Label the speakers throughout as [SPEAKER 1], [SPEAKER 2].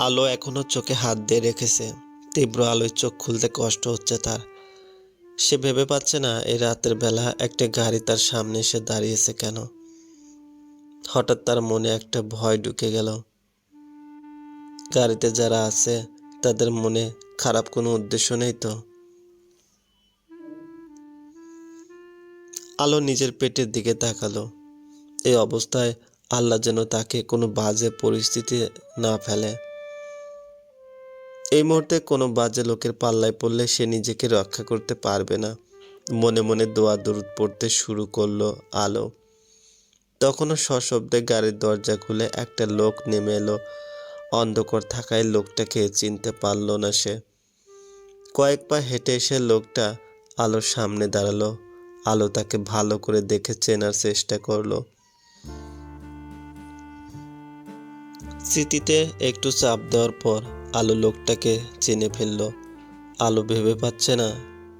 [SPEAKER 1] আলো এখনও চোখে হাত দিয়ে রেখেছে। তীব্র আলোয় চোখ খুলতে কষ্ট হচ্ছে তার। সে ভেবে পাচ্ছে না, এই রাতের বেলা একটা গাড়ি তার সামনে এসে দাঁড়িয়েছে কেন? হঠাৎ তার মনে একটা ভয় ঢুকে গেল। গাড়িতে যারা আছে, তাদের মনে খারাপ কোনো উদ্দেশ্য নেই তো? আলো নিজের পেটের দিকে তাকালো। এই অবস্থায় আল্লাহ যেন তাকে কোনো বাজে পরিস্থিতি না ফেলে। এই মুহূর্তে কোনো বাজে লোকের পাল্লায় পড়লে সে নিজেকে রক্ষা করতে পারবে না। মনে মনে দোয়া দরুদ পড়তে শুরু করল আলো। তখনও সশব্দে গাড়ির দরজা খুলে একটা লোক নেমে এলো। অন্ধকার থাকায় লোকটাকে চিনতে পারল না সে। কয়েক পা হেঁটে এসে লোকটা আলোর সামনে দাঁড়াল। আলো তাকে ভালো করে দেখে চেনার চেষ্টা করল। স্মৃতিতে একটু চাপ দেওয়ার পর আলো লোকটাকে চিনে ফেলল। আলো ভেবে পাচ্ছে না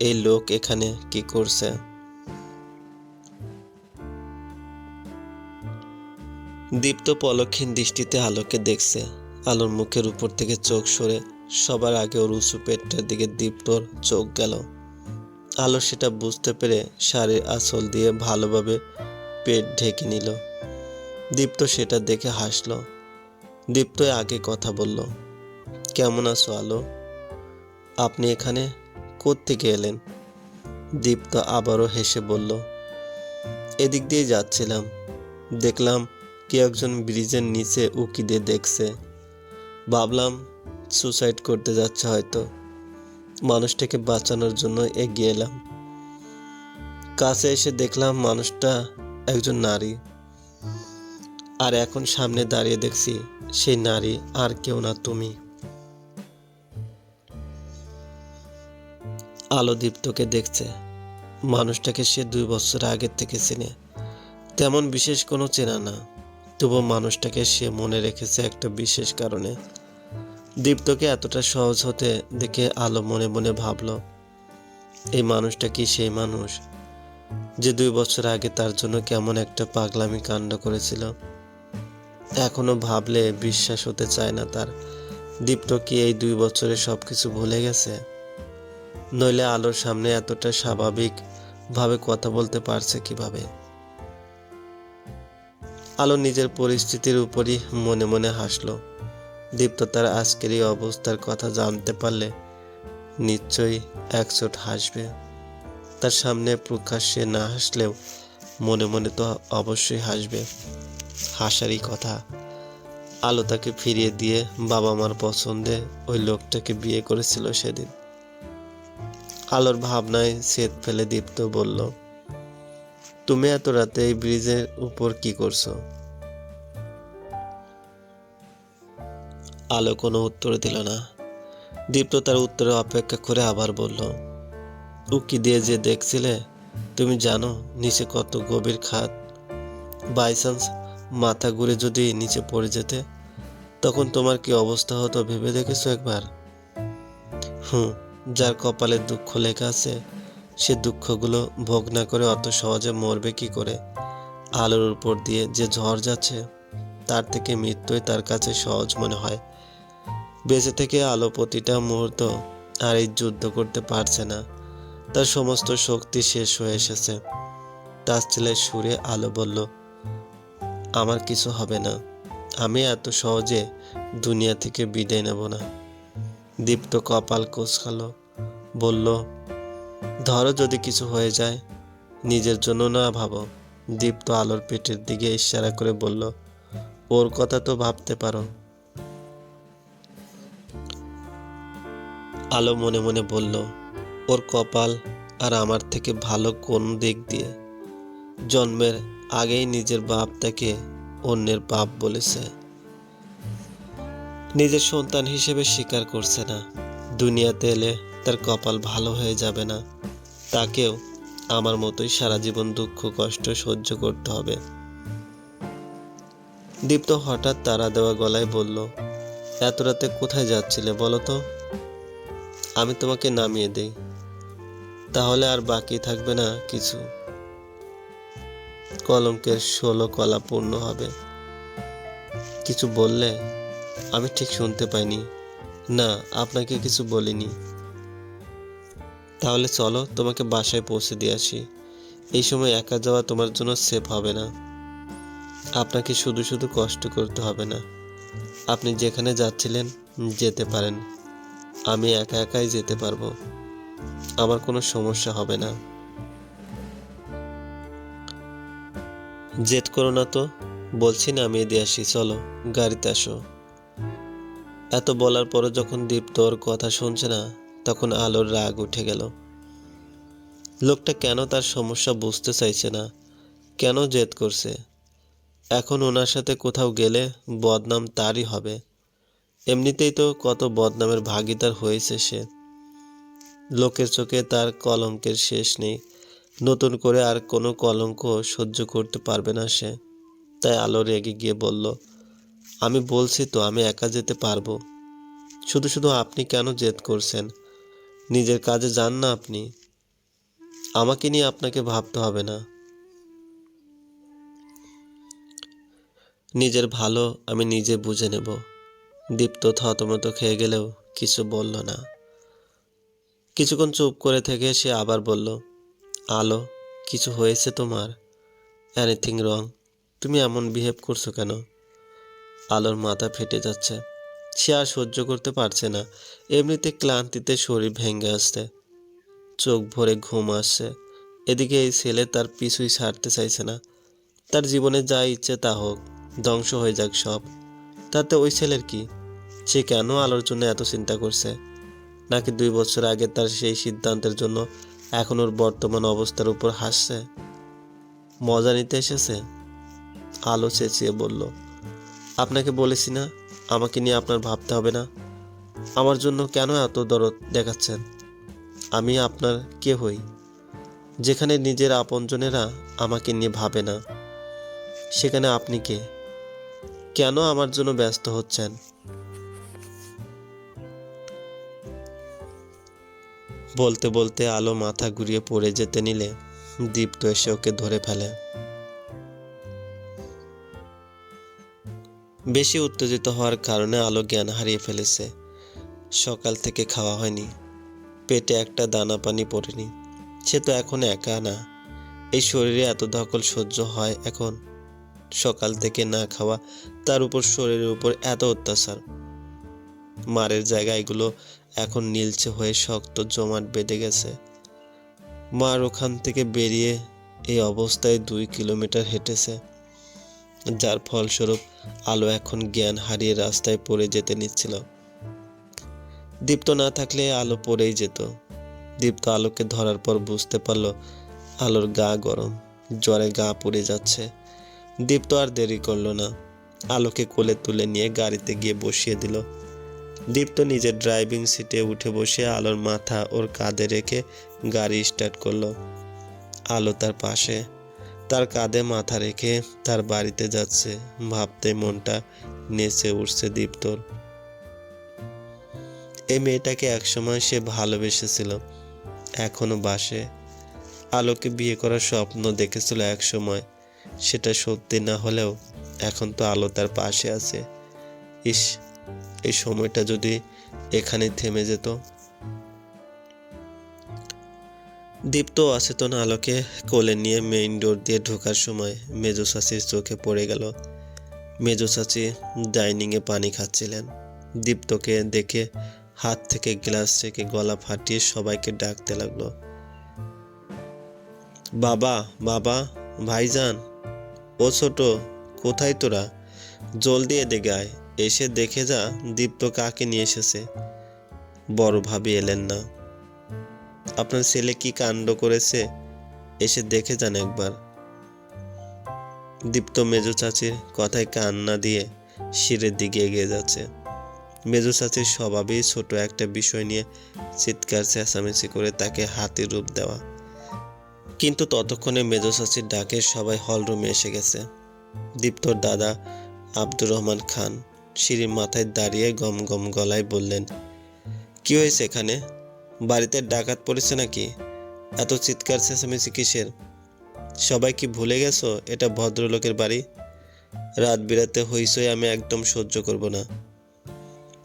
[SPEAKER 1] এই লোক এখানে কি করছে। দীপ্ত পলক্ষীন দৃষ্টিতে আলোকে দেখছে। আলোর মুখের উপর থেকে চোখ সরে সবার আগে ওর উঁচু পেটটার দিকে দীপ্তর চোখ গেল। আলো সেটা বুঝতে পেরে শাড়ির আঁচল দিয়ে ভালোভাবে পেট ঢেকে নিল। দীপ্ত সেটা দেখে হাসলো। দীপ্ত আগে কথা বলল। কেমন আছো আলো? আপনি এখানে কোত্থেকে এলেন? দীপ্ত আবারও হেসে বলল, এদিক দিয়ে যাচ্ছিলাম। দেখলাম কে একজন ব্রিজের নিচে উকি দিয়ে দেখছে। ভাবলাম সুসাইড করতে যাচ্ছে হয়তো। মানুষটাকে বাঁচানোর জন্য এগিয়ে এলাম। কাছে এসে দেখলাম মানুষটা একজন নারী। আর এখন সামনে দাঁড়িয়ে দেখছি সেই নারী আর কেউ না, তুমি। আলো দীপ্তকে দেখছে। মানুষটাকে সে দুই বছর আগের থেকে চেনে। তেমন বিশেষ কোনো চেনা না। তবু মানুষটাকে সে মনে রেখেছে একটা বিশেষ কারণে। দীপ্তকে এতটা সহজ হতে দেখে আলো মনে মনে ভাবলো, এই মানুষটা কি সেই মানুষ যে দুই বছর আগে তার জন্য কেমন একটা পাগলামি কাণ্ড করেছিল? এখনও ভাবলে বিশ্বাস হতে চায় না তার। দীপ্ত কি এই দুই বছরে সব কিছু ভুলে গেছে? নইলে আলোর সামনে এতটা স্বাভাবিক ভাবে কথা বলতে পারছে কীভাবে? আলো নিজের পরিস্থিতির উপরই মনে মনে হাসলো। দীপ্ত তার আজকের এই অবস্থার কথা জানতে পারলে নিশ্চয়ই একচোট হাসবে। তার সামনে প্রকাশ্যে না হাসলেও মনে মনে তো অবশ্যই হাসবে। হাসারই কথা। আলো তাকে ফিরিয়ে দিয়ে বাবা মার পছন্দে ওই লোকটাকে বিয়ে করেছিল সেদিন। আলোর ভাবনায় সেদ ফেলে দীপ্ত বলল, তুমি এত রাতে এই ব্রিজের উপর কি করছ? আলো কোনো উত্তর দিল না। দীপ্ত তার উত্তরে অপেক্ষা করে আবার বলল, উকি দিয়ে যে দেখছিলে, তুমি জানো, নিচে কত গভীর খাত বাইচান্স মাথা ঘুরে যদি নিচে পড়ে যেতে, তখন তোমার কি অবস্থা হতো ভেবে দেখেছ একবার? হুম যার কপালে দুঃখ লেখা আছে, সে দুঃখগুলো ভোগ না করে অত সহজে মরবে কি করে? আলোর উপর দিয়ে যে ঝড় যাচ্ছে, তার থেকে মৃত্যুই তার কাছে সহজ মনে হয়। বেঁচে থেকে আলো প্রতিটা মুহূর্ত আর এই যুদ্ধ করতে পারছে না। তার সমস্ত শক্তি শেষ হয়ে এসেছে। তার ছেলের সুরে আলো বলল, আমার কিছু হবে না। আমি এত সহজে দুনিয়া থেকে বিদায় নেব না। দীপ্ত কপাল কোচকালো, বলল, ধরো যদি কিছু হয়ে যায়, নিজের জন্য না ভাবো। দীপ্ত আলোর পেটের দিকে ইশারা করে বলল, ওর কথা তো ভাবতে পারো। আলো মনে মনে বলল, ওর কপাল আর আমার থেকে ভালো কোন দিক দিয়ে? জন্মের আগেই নিজের বাপ তাকে অন্যের বাপ বলেছে। নিজের সন্তান হিসেবে স্বীকার করছে না। দুনিয়াতে এলে তার কপাল ভালো হয়ে যাবে না। তাকেও আমার মতোই সারা জীবন দুঃখ, কষ্ট সহ্য করতে হবে। দীপ্ত হঠাৎ তারা দেওয়া গলায় বলল, এত রাতে কোথায় যাচ্ছিলে বলো তো? আমি তোমাকে নামিয়ে দেই। তাহলে আর বাকি থাকবে না কিছু। কলঙ্কের ষোলো কলা পূর্ণ হবে। কিছু বললে আমি ঠিক শুনতে পাইনি। না, আপনাকে কিছু বলিনি। তাহলে চলো, তোমাকে বাসায় পৌঁছে দিয়ে আসি। এই সময় একা যাওয়া তোমার জন্য সেফ হবে না। আপনাকে শুধু শুধু কষ্ট করতে হবে না। আপনি যেখানে যাচ্ছিলেন, যেতে পারেন। আমি একা একাই যেতে পারব। আমার কোনো সমস্যা হবে না। জেদ করো না তো। বলছি না আমি এদিকে আসি। চলো, গাড়িতে আসো। এত বলার পরও যখন দীপ্ত ওর কথা শুনছে না, তখন আলোর রাগ উঠে গেল। লোকটা কেন তার সমস্যা বুঝতে চাইছে না? কেন জেদ করছে? এখন ওনার সাথে কোথাও গেলে বদনাম তারই হবে। এমনিতেই তো কত বদনামের ভাগিদার হয়েছে সে। লোকের চোখে তার কলঙ্কের শেষ নেই। নতুন করে আর কোনো কলঙ্ক সহ্য করতে পারবে না সে। তাই আলো রেগে গিয়ে বলল আমি বলছি তো আমি একা যেতে পারব। শুধু শুধু আপনি কেন জেদ করছেন? নিজের কাজে যান না আপনি। আমাকে নিয়ে আপনাকে ভাবতে হবে না। নিজের ভালো আমি নিজে বুঝে নেব। দীপ্ত থতমত খেয়ে গেলেও কিছু বলল না। কিছুক্ষণ চুপ করে থেকে সে আবার বলল, আলো, কিছু হয়েছে তোমার? এনিথিং রং তুমি এমন বিহেভ করছ কেন? আলোর মাথা ফেটে যাচ্ছে। সে আর সহ্য করতে পারছে না। এমনিতে ক্লান্তিতে শরীর ভেঙে আসছে। চোখ ভরে ঘুম আসছে। এদিকে এই ছেলে তার পিছুই ছাড়তে চাইছে না। তার জীবনে যা ইচ্ছে তা হোক, ধ্বংস হয়ে যাক সব। তাতে ওই ছেলের কি? সে কেন আলোর জন্য এত চিন্তা করছে? নাকি দুই বছর আগে তার সেই সিদ্ধান্তের জন্য এখন ওর বর্তমান অবস্থার উপর হাসছে? মজা নিতে এসেছে? আলো চেঁচিয়ে বলল আপনাকে বলেছি না, আমাকে নিয়ে আপনার ভাবতে হবে না। আমার জন্য কেন এত দরদ দেখাচ্ছেন? আমি আপনার কে হই? যেখানে নিজের আপনজনেরা আমাকে নিয়ে ভাবে না, সেখানে আপনি কে? কেন আমার জন্য ব্যস্ত হচ্ছেন? বলতে বলতে আলো মাথা ঘুরিয়ে পড়ে যেতে নিলে দীপ্ত এসে ওকে ধরে ফেলে। বেশি উত্তেজিত হওয়ার কারণে আলো জ্ঞান হারিয়ে ফেলেছে। সকাল থেকে খাওয়া হয়নি। পেটে একটা দানা পানি পড়েনি। সে তো এখন একা না। এই শরীরে এত ধকল সহ্য হয় এখন। সকাল থেকে না খাওয়া তার উপর শরীরের উপর এত অত্যাচার। মারের জায়গা এগুলো এখন নীলচে হয়ে শক্ত জমাট বেঁধে গেছে। মার ওখান থেকে বেরিয়ে এই অবস্থায় দুই কিলোমিটার হেঁটেছে। যার ফলস্বরূপ আলো এখন জ্ঞান হারিয়ে রাস্তায় পড়ে যেতে নিচ্ছিল। দীপ্ত না থাকলে আলো পড়েই যেত। দীপ্ত আলোকে ধরার পর বুঝতে পারল আলোর গা গরম, জ্বরে গা পড়ে যাচ্ছে। দীপ্ত আর দেরি করল না। আলোকে কোলে তুলে নিয়ে গাড়িতে গিয়ে বসিয়ে দিল। দীপ্ত নিজের ড্রাইভিং সিটে উঠে বসে আলোর মাথা ওর কাঁধে রেখে গাড়ি স্টার্ট করল। আলো তার পাশে তার কাঁধে মাথা রেখে তার বাড়িতে যাচ্ছে। ভাবতে মনটা নেচে উঠছে দীপ্তর। এই মেয়েটাকে একসময় সে ভালোবেসেছিল। এখনও বাসে। আলোকে বিয়ে করার স্বপ্ন দেখেছিল একসময়। সেটা সত্যি না হলেও এখন তো আলো তার পাশে আছে। ইস, এই সময়টা যদি এখানে থেমে যেত। দীপ্ত অচেতন আলোকে কোলে নিয়ে মেইন ডোর দিয়ে ঢোকার সময় মেজো চোখে পড়ে গেল। মেজো ডাইনিংয়ে পানি খাচ্ছিলেন। দীপ্তকে দেখে হাত থেকে গ্লাস থেকে গলা ফাটিয়ে সবাইকে ডাকতে লাগল। বাবা বাবা, ভাইজান, ও ছোট, কোথায় তোরা? জলদি এদিকে আয়, এসে দেখে যা দীপ্ত কাকে নিয়ে এসেছে। বড় ভাবি এলেন না। আপনার ছেলে কি কাণ্ড করেছে? এসে দেখে যান একবার। দীপ্ত মেজো চাচির কথায় কান না দিয়ে শিরের দিকে এগিয়ে যাচ্ছে। মেজো চাচির স্বভাবেই ছোট একটা বিষয় নিয়ে চিৎকার, চেঁচামেচি করে তাকে হাতে রূপ দেওয়া। কিন্তু ততক্ষণে মেজো চাচির ডাকে সবাই হলরুমে এসে গেছে। দীপ্তর দাদা আব্দুর রহমান খান সিঁড়ির মাথায় দাঁড়িয়ে গম গম গলায় বললেন, কি হয়েছে এখানে? বাড়িতে ডাকাত পড়েছে নাকি? এত চিৎকার চেঁচামেচি কিসের? সবাই কি ভুলে গেছো এটা ভদ্রলোকের বাড়ি? রাত বিরাতে হইসই আমি একদম সহ্য করব না।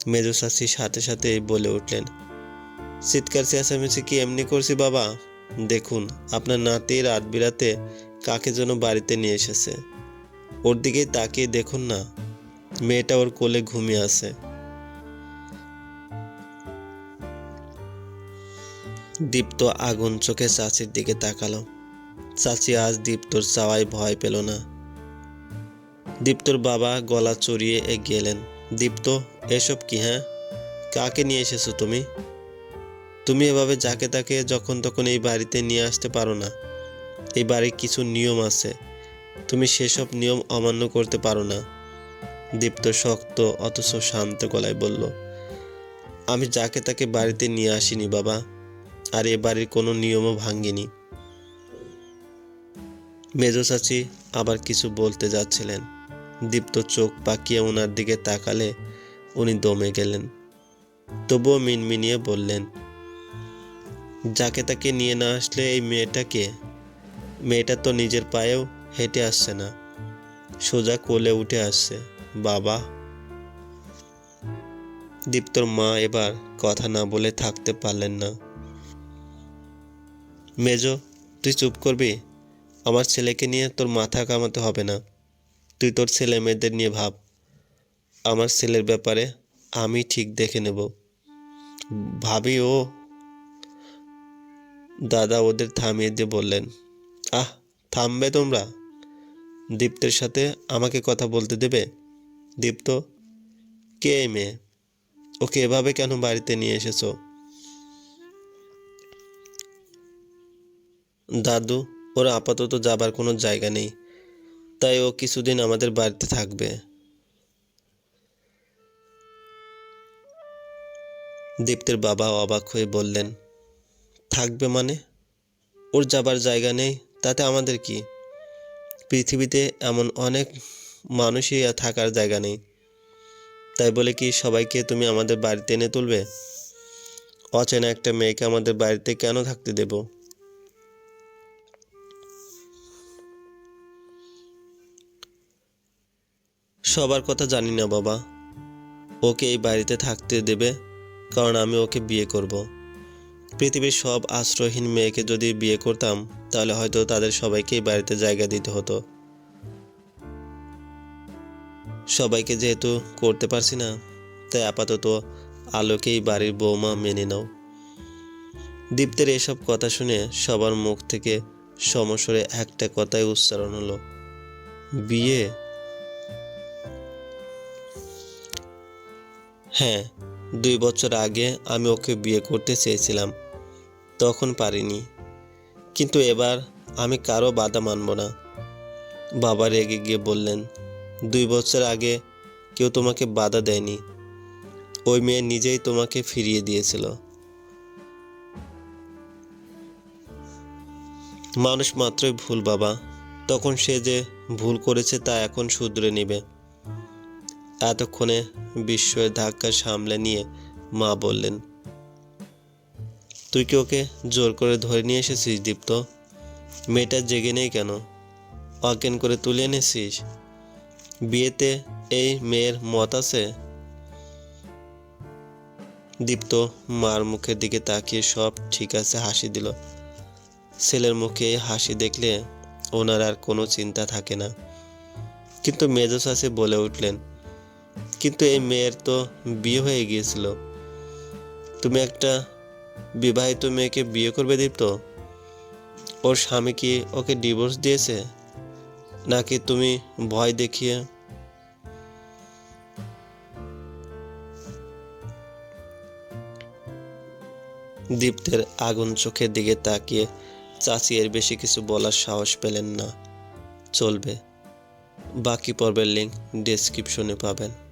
[SPEAKER 1] মেজো সাথে সাথে বলে উঠলেন, চিৎকার চেঁচামেচি কি এমনি করছি বাবা? দেখুন, আপনার নাতি রাত বিরাতে কাকে যেন বাড়িতে নিয়ে এসেছে। ওর দিকে তাকিয়ে দেখুন না, মেয়েটা ওর কোলে ঘুমিয়ে আছে। দীপ্ত আগুন চোখে চাচির দিকে তাকালো। চাচি আজ দীপ্তর চাওয়ায় ভয় পেল না। দীপ্তর বাবা গলা চড়িয়ে এগিয়ে এলেন। দীপ্ত, এসব কি হ্যাঁ? কাকে নিয়ে এসেছ তুমি? তুমি এভাবে যাকে তাকে যখন তখন এই বাড়িতে নিয়ে আসতে পারো না। এই বাড়ির কিছু নিয়ম আছে। তুমি সেসব নিয়ম অমান্য করতে পারো না। দীপ্ত শক্ত অথচ শান্ত গলায় বলল, আমি যাকে তাকে বাড়িতে নিয়ে আসিনি বাবা। আর এ বাড়ির কোনো নিয়মও ভাঙ্গিনি মেজো চাচি আবার কিছু বলতে যাচ্ছিলেন। দীপ্ত চোখ পাকিয়ে ওনার দিকে তাকালে উনি দমে গেলেন। তবুও মিনমিনিয়ে বললেন, যাকে তাকে নিয়ে না আসলে এই মেয়েটাকে মেয়েটা তো নিজের পায়েও হেঁটে আসছে না। সোজা কোলে উঠে আসছে। বাবা। দীপ্তর মা এবার কথা না বলে থাকতে পারলেন না। মেজো, তুই চুপ করবি? আমার ছেলেকে নিয়ে তোর মাথা কামাতে হবে না। তুই তোর ছেলে মেয়েদের নিয়ে ভাব। আমার ছেলের ব্যাপারে আমি ঠিক দেখে নেব। ভাবি ও। দাদা ওদের থামিয়ে দিয়ে বললেন, আহ, থামবে তোমরা? দীপ্তের সাথে আমাকে কথা বলতে দেবে? দীপ্ত, কে মেয়ে? ওকে এভাবে কেন বাড়িতে নিয়ে এসেছ? দাদু, ওর আপাতত যাবার কোনো জায়গা নেই। তাই ও কিছুদিন আমাদের বাড়িতে থাকবে। দীপ্তের বাবা অবাক হয়ে বললেন, থাকবে মানে? ওর যাবার জায়গা নেই, তাতে আমাদের কি? পৃথিবীতে এমন অনেক মানুষই থাকার জায়গা নেই। তাই বলে কি সবাইকে তুমি আমাদের বাড়িতে এনে তুলবে? অচেনা একটা মেয়েকে আমাদের বাড়িতে কেন থাকতে দেব? সবার কথা জানি না বাবা। ওকে এই বাড়িতে থাকতে দেবে, কারণ আমি ওকে বিয়ে করব। পৃথিবীর সব আশ্রয়হীন মেয়েকে যদি বিয়ে করতাম, তাহলে হয়তো তাদের সবাইকেই বাড়িতে জায়গা দিতে হতো। সবাইকে যেহেতু করতে পারছি না, তাই আপাতত আলোকেই বাড়ির বৌমা মেনে নাও। দীপ্তের এসব কথা শুনে সবার মুখ থেকে সমস্বরে একটা কথাই উচ্চারণ হলো, বিয়ে? হ্যাঁ দুই বছর আগে আমি ওকে বিয়ে করতে চেয়েছিলাম। তখন পারিনি। কিন্তু এবার আমি কারও বাধা মানব না। বাবা রেগে গিয়ে বললেন, দুই বছর আগে কেউ তোমাকে বাধা দেয়নি। ওই মেয়ে নিজেই তোমাকে ফিরিয়ে দিয়েছিল। মানুষ মাত্রই ভুল, বাবা। তখন সে যে ভুল করেছে তা এখন শুধরে নেবে। এতক্ষণে বিস্ময়ের ধাক্কা সামলে নিয়ে মা বললেন, তুই কি ওকে জোর করে ধরে নিয়ে এসেছিস দীপ্ত? মেয়েটা জেগে নেই কেন? অজ্ঞান করে তুলে এনেছিস? বিয়েতে এই মেয়ের মত আছে? দীপ্ত মার মুখের দিকে তাকিয়ে সব ঠিক আছে হাসি দিল। ছেলের মুখে হাসি দেখলে ওনার আর কোনো চিন্তা থাকে না। কিন্তু মেজো শাসে বলে উঠলেন কিন্তু এই মেয়ের তো বিয়ে হয়ে গিয়েছিল। তুমি একটা বিবাহিত মেয়েকে বিয়ে করবে দীপ্ত? ওর স্বামী কি ওকে ডিভোর্স দিয়েছে? নাকি তুমি ভয় দেখিয়ে দীপ্তের আগুন চোখের দিকে তাকিয়ে চাচি এর বেশি কিছু বলার সাহস পেলেন না। চলবে। বাকি পর্বের লিঙ্ক ডেসক্রিপশনে পাবেন।